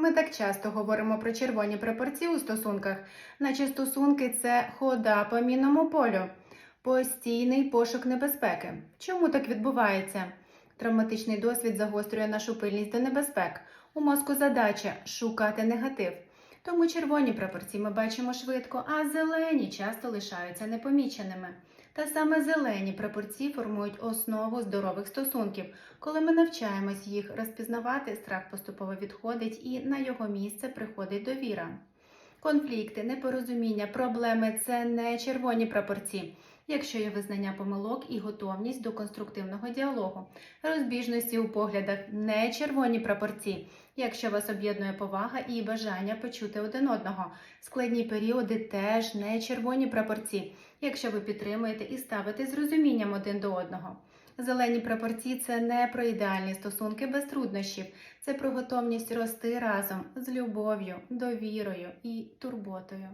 Ми так часто говоримо про червоні прапорці у стосунках, наче стосунки це хода по мінному полю, постійний пошук небезпеки. Чому так відбувається? Травматичний досвід загострює нашу пильність до небезпек. У мозку задача шукати негатив. Тому червоні прапорці ми бачимо швидко, а зелені часто лишаються непоміченими. Та саме зелені прапорці формують основу здорових стосунків. Коли ми навчаємось їх розпізнавати, страх поступово відходить і на його місце приходить довіра. Конфлікти, непорозуміння, проблеми це не червоні прапорці, якщо є визнання помилок і готовність до конструктивного діалогу. Розбіжності у поглядах не червоні прапорці, якщо вас об'єднує повага і бажання почути один одного. Складні періоди теж не червоні прапорці, якщо ви підтримуєте і ставите з розумінням один до одного. Зелені прапорці це не про ідеальні стосунки без труднощів, це про готовність рости разом з любов'ю, довірою і турботою.